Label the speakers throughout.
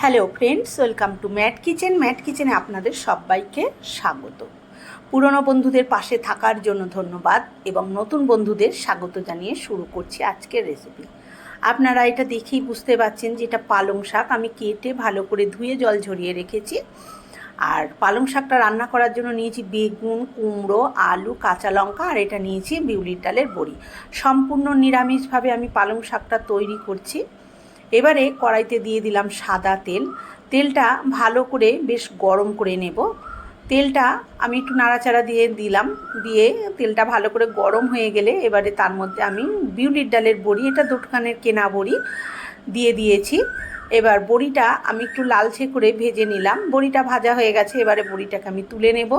Speaker 1: Hello friends welcome to Matt kitchen Matt কিচেনে আপনাদের সবাইকে স্বাগত। পুরনো বন্ধুদের পাশে থাকার জন্য ধন্যবাদ এবং নতুন বন্ধুদের স্বাগত জানিয়ে শুরু করছি আজকের রেসিপি আপনারা এটা দেখেই বুঝতে পারছেন যে এটা পালং শাক। আমি কেটে ভালো করে ধুয়ে জল ঝরিয়ে রেখেছি। আর পালং শাকটা রান্না করার জন্য নিয়েছি বেগুন, কুমড়ো, আলু, কাঁচা লঙ্কা আর এটা নিয়েছি বিউলির ডালের বড়ি। সম্পূর্ণ নিরামিষভাবে আমি পালং শাকটা তৈরি করছি। এবারে কড়াইতে দিয়ে দিলাম সাদা তেল। তেলটা ভালো করে বেশ গরম করে নেব। তেলটা আমি একটু নাড়াচাড়া দিয়ে দিলাম। দিয়ে তেলটা ভালো করে গরম হয়ে গেলে এবারে তার মধ্যে আমি বিউলির ডালের বড়ি, এটা দোকানের কেনা বড়ি দিয়ে দিয়েছি। এবার বড়িটা আমি একটু লালচে করে ভেজে নিলাম। বড়িটা ভাজা হয়ে গেছে, এবারে বড়িটাকে আমি তুলে নেব।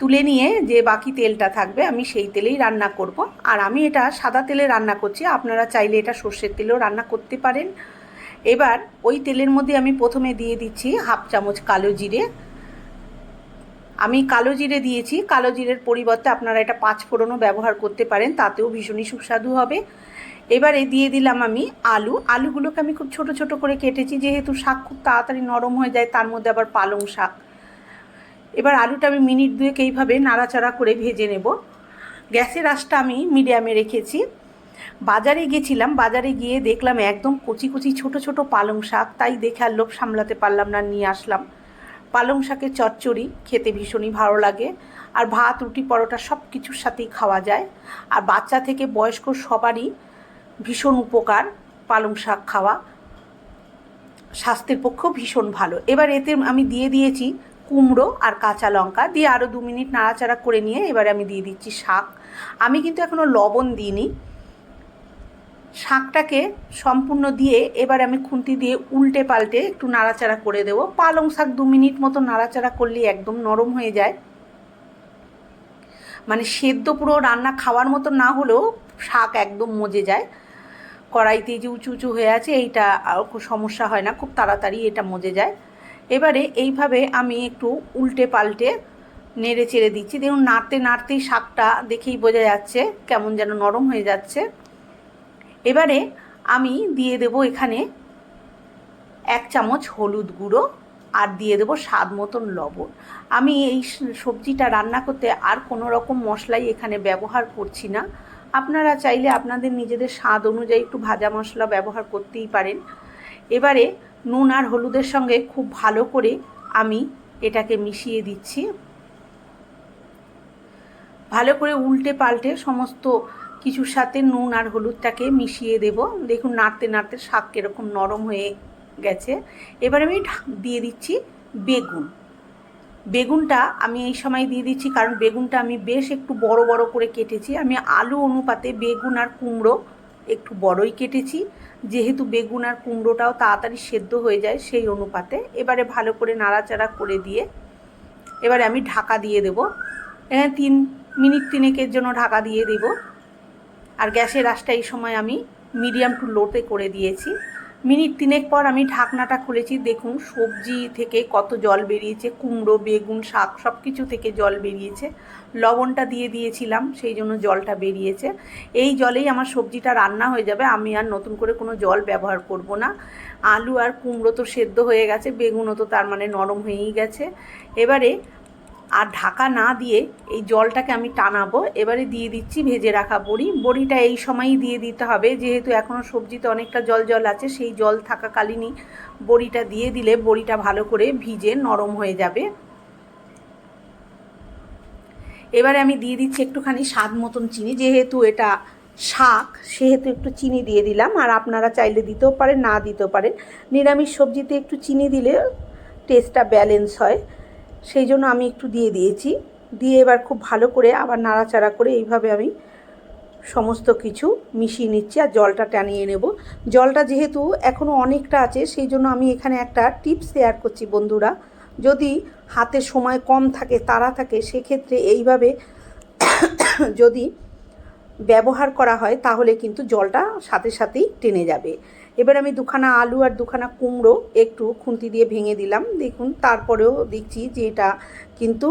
Speaker 1: তুলে নিয়ে যে বাকি তেলটা থাকবে, আমি সেই তেলেই রান্না করব। আর আমি এটা সাদা তেলে রান্না করছি, আপনারা চাইলে এটা সর্ষের তেলেও রান্না করতে পারেন। এবার ওই তেলের মধ্যে আমি প্রথমে দিয়ে দিচ্ছি হাফ চামচ কালো জিরে। আমি কালো জিরে দিয়েছি, কালো জিরের পরিবর্তে আপনারা এটা পাঁচ ফোড়নও ব্যবহার করতে পারেন, তাতেও ভীষণই সুস্বাদু হবে। এবারে দিয়ে দিলাম আমি আলু। আলুগুলোকে আমি খুব ছোট ছোট করে কেটেছি, যেহেতু শাক খুব তাড়াতাড়ি নরম হয়ে যায়, তার মধ্যে আবার পালং শাক। এবার আলুটা আমি মিনিট দুয়েক এইভাবে নাড়াচাড়া করে ভেজে নেব। গ্যাসের আঁচটা আমি মিডিয়ামে রেখেছি। বাজারে গেছিলাম, বাজারে গিয়ে দেখলাম একদম কচি কচি ছোট ছোট পালং শাক, তাই দেখে আর লোভ সামলাতে পারলাম না, নিয়ে আসলাম। পালং শাকের চচ্চড়ি খেতে ভীষণই ভালো লাগে, আর ভাত, রুটি, পরোটা সব কিছুর সাথেই খাওয়া যায়। আর বাচ্চা থেকে বয়স্ক সবারই ভীষণ উপকার পালং শাক খাওয়া। স্বাস্থ্যের পক্ষেও ভীষণ ভালো। এবার এতে আমি দিয়ে দিয়েছি কুমড়ো আর কাঁচা লঙ্কা দিয়ে আরও দু মিনিট নাড়াচাড়া করে নিয়ে এবারে আমি দিয়ে দিচ্ছি শাক। আমি কিন্তু এখনও লবণ দিইনি। শাকটাকে সম্পূর্ণ দিয়ে এবার আমি খুন্তি দিয়ে উল্টে পাল্টে একটু নাড়াচাড়া করে দেবো। পালং শাক দু মিনিট মতো নাড়াচাড়া করলে একদম নরম হয়ে যায়। মানে সেদ্ধ পুরো রান্না খাওয়ার মতো না হলেও শাক একদম মজে যায়। কড়াইতে যে উঁচু উঁচু হয়ে আছে এইটা খুব সমস্যা হয় না, খুব তাড়াতাড়ি এটা মজে যায়। এবারে এইভাবে আমি একটু উল্টে পাল্টে নেড়ে চেড়ে দিচ্ছি। দেখুন, নাড়তে নাড়তেই শাকটা দেখেই বোঝা যাচ্ছে কেমন যেন নরম হয়ে যাচ্ছে। এবারে আমি দিয়ে দেব এখানে এক চামচ হলুদ গুঁড়ো আর দিয়ে দেবো স্বাদ মতন লবণ। আমি এই সবজিটা রান্না করতে আর কোনো রকম মশলাই এখানে ব্যবহার করছি না। আপনারা চাইলে আপনাদের নিজেদের স্বাদ অনুযায়ী একটু ভাজা মশলা ব্যবহার করতেই পারেন। এবারে নুন আর হলুদের সঙ্গে খুব ভালো করে আমি এটাকে মিশিয়ে দিচ্ছি। ভালো করে উল্টে পাল্টে সমস্ত কিছুর সাথে নুন আর হলুদটাকে মিশিয়ে দেব। দেখুন নাড়তে নাড়তে শাক কীরকম নরম হয়ে গেছে। এবার আমি দিয়ে দিচ্ছি বেগুন। বেগুনটা আমি এই সময় দিয়ে দিচ্ছি কারণ বেগুনটা আমি বেশ একটু বড় বড় করে কেটেছি। আমি আলু অনুপাতে বেগুন আর কুমড়ো একটু বড়ই কেটেছি। যেহেতু বেগুন আর কুমড়োটাও তাড়াতাড়ি সেদ্ধ হয়ে যায়, সেই অনুপাতে এবারে ভালো করে নাড়াচাড়া করে দিয়ে এবারে আমি ঢাকা দিয়ে দেবো। এখানে তিন মিনিট তিনেকের জন্য ঢাকা দিয়ে দেব। আর গ্যাসের আশটা এই সময় আমি মিডিয়াম টু লোতে করে দিয়েছি। মিনিট তিনেক পর আমি ঢাকনাটা খুলেছি। দেখুন, সবজি থেকে কত জল বেরিয়েছে, কুমড়ো, বেগুন, শাক সব কিছু থেকে জল বেরিয়েছে। লবণটা দিয়ে দিয়েছিলাম, সেই জন্য জলটা বেরিয়েছে। এই জলেই আমার সবজিটা রান্না হয়ে যাবে। আমি আর নতুন করে কোনো জল ব্যবহার করব না। আলু আর কুমড়ো তো সেদ্ধ হয়ে গেছে, বেগুনও তো তার মানে নরম হয়েই গেছে। এবারে আর ঢাকা না দিয়ে এই জলটাকে আমি টানাবো। এবারে দিয়ে দিচ্ছি ভেজে রাখা বড়ি। বড়িটা এই সময়ই দিয়ে দিতে হবে। যেহেতু এখনও সবজিতে অনেকটা জল জল আছে, সেই জল থাকাকালীনই বড়িটা দিয়ে দিলে বড়িটা ভালো করে ভিজে নরম হয়ে যাবে। এবারে আমি দিয়ে দিচ্ছি একটুখানি স্বাদ মতন চিনি। যেহেতু এটা শাক, সেহেতু একটু চিনি দিয়ে দিলাম। আর আপনারা চাইলে দিতেও পারেন, না দিতেও পারেন। নিরামিষ সবজিতে একটু চিনি দিলে টেস্টটা ব্যালেন্স হয়। সেই জন্য আমি একটু দিয়ে দিয়েছি। দিয়ে এবার খুব ভালো করে আবার নাড়াচাড়া করে এইভাবে আমি সমস্ত কিছু মিশিয়ে নিচ্ছি আর জলটা টানিয়ে নেব। জলটা যেহেতু এখনও অনেকটা আছে, সেই জন্য আমি এখানে একটা টিপস শেয়ার করছি বন্ধুরা। যদি হাতে সময় কম থাকে তারা থাকে, সেক্ষেত্রে এইভাবে যদি ব্যবহার করা হয়, তাহলে কিন্তু জলটা সাথে সাথেই টেনে যাবে। এবার আমি দুখানা আলু আর দুখানা কুমড়ো একটু খুন্তি দিয়ে ভেঙে দিলাম। দেখুন, তারপরেও দেখছি যে এটা কিন্তু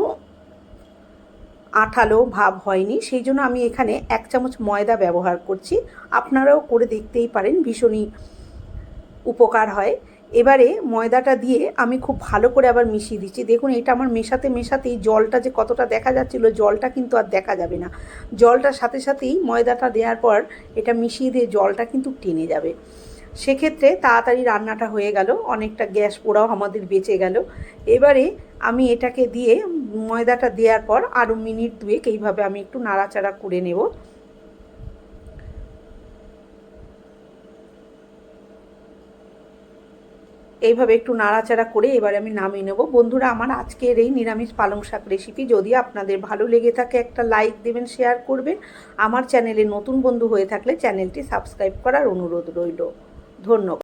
Speaker 1: আঠালো ভাব হয়নি। সেই জন্য আমি এখানে এক চামচ ময়দা ব্যবহার করছি। আপনারাও করে দেখতেই পারেন, ভীষণই উপকার হয়। এবারে ময়দাটা দিয়ে আমি খুব ভালো করে আবার মিশিয়ে দিচ্ছি। দেখুন, এটা আমার মেশাতে মেশাতেই জলটা যে কতটা দেখা যাচ্ছিল, জলটা কিন্তু আর দেখা যাবে না। জলটার সাথে সাথেই ময়দাটা দেওয়ার পর এটা মিশিয়ে দিয়ে জলটা কিন্তু টেনে যাবে। সেক্ষেত্রে তাড়াতাড়ি রান্নাটা হয়ে গেল, অনেকটা গ্যাস পোড়াও আমাদের বেঁচে গেল। এবারে আমি এটাকে দিয়ে ময়দাটা দেওয়ার পর আরও মিনিট দুয়েক এইভাবে আমি একটু নাড়াচাড়া করে নেব। এইভাবে একটু নাড়াচাড়া করে এবারে আমি নামিয়ে নেব। বন্ধুরা, আমার আজকের এই নিরামিষ পালং শাক রেসিপি যদি আপনাদের ভালো লেগে থাকে, একটা লাইক দেবেন শেয়ার করবেন। আমার চ্যানেলে নতুন বন্ধু হয়ে থাকলে চ্যানেলটি সাবস্ক্রাইব করার অনুরোধ রইল। ধন্যবাদ।